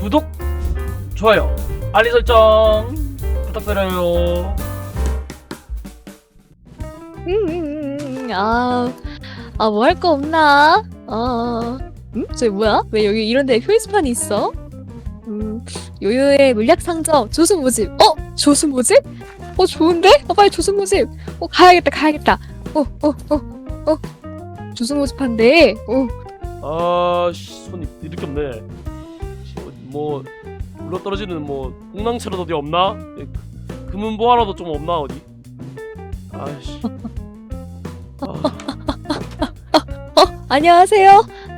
구독, 좋아요, 알림 설정 부탁드려요. 음, 아, 아, 뭐 할 거 없나? 어, 음? 저기 뭐야? 왜 여기 이런데 표지판이 있어? 음, 요요의 물약 상점 조수 모집. 어, 조수 모집? 어, 좋은데? 어, 빨리 조수 모집. 어, 가야겠다, 가야겠다. 어, 어, 어, 어. 조수 모집한대. 어, 아, 씨, 손이 이렇게 없네. 뭐 물러 떨어지는 뭐 공랑채라도 어디 없나? 예, 그- 금은보 하나도 좀 없나 어디? 아씨. 아, 안녕하세요.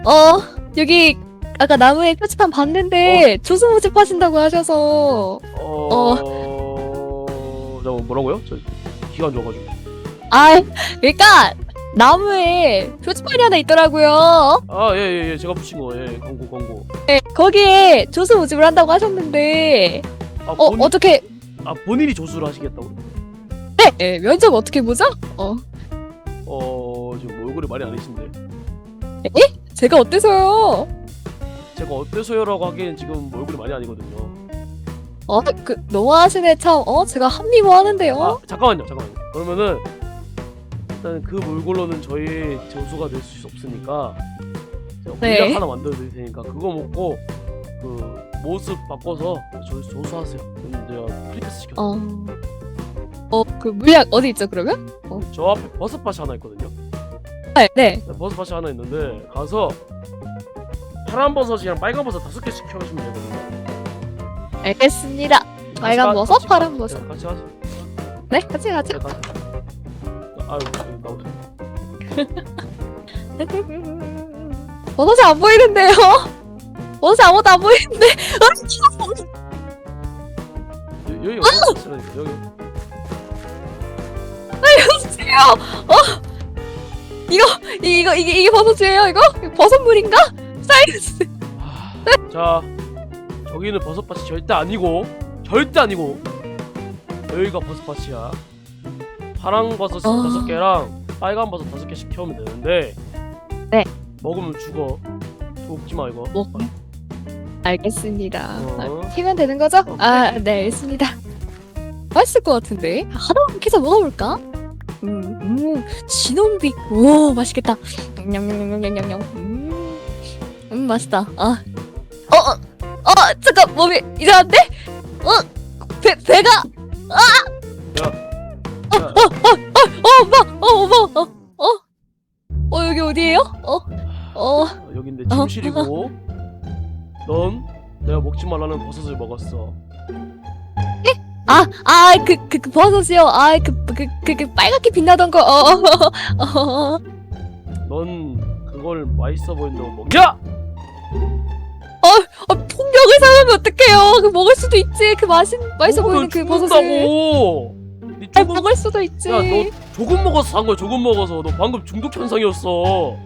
어, 여기 아까 나무에 표지판 봤는데 조수 모집 하신다고 하셔서 어, 잠깐 뭐라고요? 저 기가 안 좋아가지고. 아, 그러니까 나무에 표지판이 하나 있더라고요. 아, 예, 예, 예, 제가 붙인 거, 예, 광고, 광고. 네, 거기에 조수 모집을 한다고 하셨는데, 아, 어, 본, 어떻게, 아, 본인이 조수를 하시겠다고? 네, 네, 면접 어떻게 보죠? 어, 어, 지금 얼굴이 많이 아니신데. 제가 어때서요? 제가 어때서요라고 하기엔 지금 얼굴이 많이 아니거든요. 어, 그, 너무하시네, 참. 어, 제가 합리화 하는데요? 아, 잠깐만요, 잠깐만요. 그러면은 일단 그 몰골로는 저희 조수가 될 수 없으니까 제가 네. 물약 하나 만들어 드릴 테니까 그거 먹고 그 모습 바꿔서 저 조수하세요. 그럼 제가 프리패스 시켜. 어, 어, 그 물약 어디 있죠, 그러면? 저 앞에 버섯밭이 하나 있거든요. 네, 네. 버섯밭이 하나 있는데 가서 파란 버섯이랑 빨간 버섯 다섯 개씩 키워주시면 되거든요. 알겠습니다. 빨간 같이 버섯, 같이 파란 가- 버섯. 네, 같이. 네, 가죠. 네, 같이. 아유, 나부터. 버섯이 안 보이는데요? 버섯이 아무도 안 보이는데. 여기 어디 있으니까 여기. 주세요. 어? 이거 이- 이거 이게 이게 버섯이에요? 이거 이거 버섯물인가? 사이즈. 자, 저기는 버섯밭이 절대 아니고 절대 아니고 여기가 버섯밭이야. 파랑 버섯 어. 다섯 개랑 빨간 버섯 다섯 개씩 키우면 되는데. 네. 먹으면 죽어. 먹지 마 이거. 뭐? 알겠습니다. 어. 아, 키면 되는 거죠? 오케이. 아, 네, 알겠습니다. 맛있을 것 같은데. 하나만 캐서 먹어볼까? 음, 음, 진원비. 오, 맛있겠다. 냠냠냠냠냠냠. 음, 음, 맛있다. 아, 어, 어, 어, 잠깐 몸이 이상한데? 어, 배 배가. 야, 어, 엄마, 어, 엄마, 어, 어, 어, 여기 어디예요? 어, 어, 여기 내 침실이고. 넌 내가 먹지 말라는 버섯을 먹었어. 아, 아, 그, 그, 그 버섯이요. 아, 그, 그, 그, 그 빨갛게 빛나던 거. 어, 어, 어. 넌 그걸 맛있어 보인다고 먹냐? 어, 폭력을 사용하면 어떡해요? 그 먹을 수도 있지. 그 맛있, 맛있어 보이는 그 버섯을. 죽는다고. 네 아, 조금 먹을 수도 있지. 야, 너 조금 먹어서 산 거야. 조금 먹어서. 너 방금 중독 현상이었어.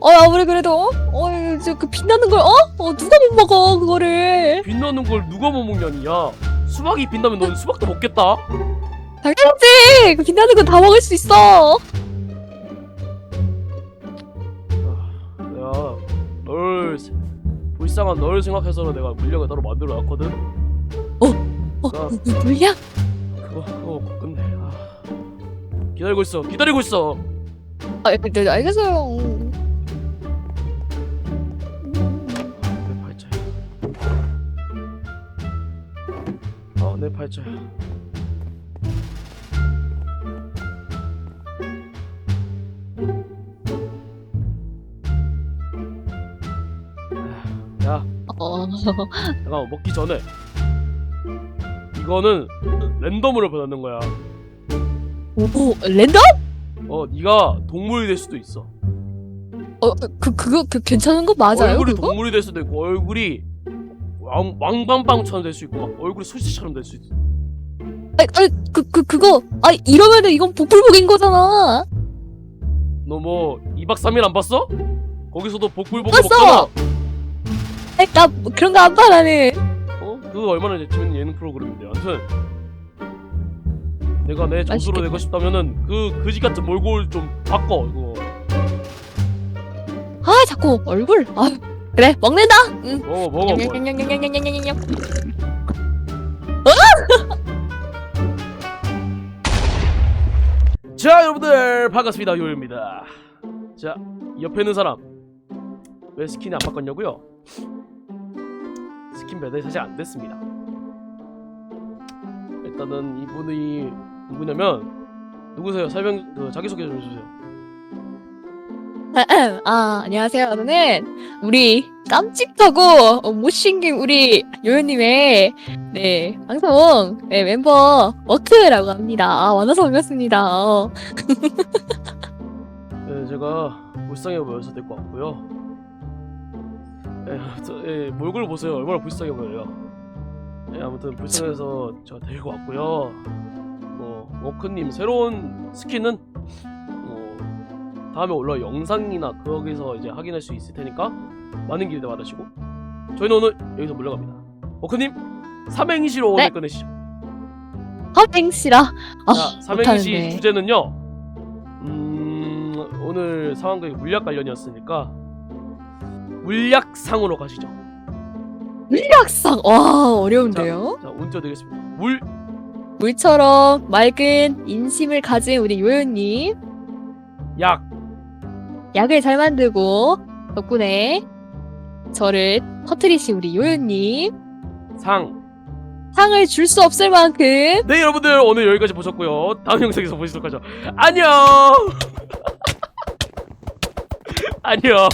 어, 아무리 그래도, 어, 어, 저, 그 빛나는 걸, 어? 어, 누가 못 먹어, 그거를. 빛나는 걸 누가 못 먹냐니. 야, 수박이 빛나면 넌 수박도 먹겠다. 당연하지. 그 빛나는 건다 먹을 수 있어. 내가 널 세- 불쌍한 널 생각해서 내가 물약을 따로 만들어 놨거든. 어, 나- 그 물량? 그거 먹고 끝내. 아, 기다리고 있어. 기다리고 있어. 아, 네, 네, 알겠어요. 내 팔자야. 어, 내 팔자야. 야, 어, 잠깐 먹기 전에 이거는 랜덤으로 변하는 거야. 오, 랜덤? 어, 네가 동물이 될 수도 있어. 어, 그, 그거, 그, 괜찮은 거 맞아요? 얼굴이 그거? 동물이 될 수도 있고 얼굴이 왕, 왕방방처럼 될 수 있고 막 얼굴이 소시처럼 될 수 있어. 아니, 아니, 그, 그, 그거. 아, 이러면은 이건 복불복인 거잖아. 너 뭐 2박 3일 안 봤어? 거기서도 복불복을 봤어! 먹잖아. 아니, 나뭐 그런 거 안 봐, 나는. 어? 그거 얼마나 재밌는 예능 프로그램인데. 아무튼 내가 내 조수로 맛있겠다. 되고 싶다면은 그 그지 같은 몰골 좀 바꿔 이거. 아, 자꾸 얼굴. 아, 그래 먹는다. 응. 먹어 먹어 먹어. 냠냠냠냠냠냠냠냠냠. 자 여러분들 반갑습니다 요요입니다 자 옆에 있는 사람 왜 스킨이 안 바꿨냐고요? 스킨 배달이 사실 안 됐습니다 일단은 이분이 누구냐면 누구세요? 설명 그 자기소개 좀 해주세요 아 안녕하세요. 저는 우리 깜찍하고 어, 못생긴 우리 요요님의 네 방송 네, 멤버 워크라고 합니다. 아, 만나서 반갑습니다. 어. 네, 제가 불쌍해 보여서 될것 같고요 예, 저, 예, 몰골 보세요 얼마나 불쌍해 보여요 예, 아무튼 불쌍해서 제가 데리고 왔고요 뭐 워크님 새로운 스킨은 뭐 다음에 올라올 영상이나 거기서 이제 확인할 수 있을 테니까 많은 기대 받으시고 저희는 오늘 여기서 물러갑니다 워크님 삼행시로 오늘 네. 꺼내시죠 헛행시라. 아, 자 삼행시 못하는데. 주제는요 음 오늘 상황극이 물약 관련이었으니까 물약상으로 가시죠 물약상. 와 어려운데요. 자 운전 드리겠습니다 물 물처럼 맑은 인심을 가진 우리 요요님 약, 약을 잘 만들고 덕분에 저를 터트리신 우리 요요님 상. 상을 줄 수 없을 만큼 네 여러분들 오늘 여기까지 보셨고요. 다음 영상에서 보시도록 하죠. 안녕. 안녕.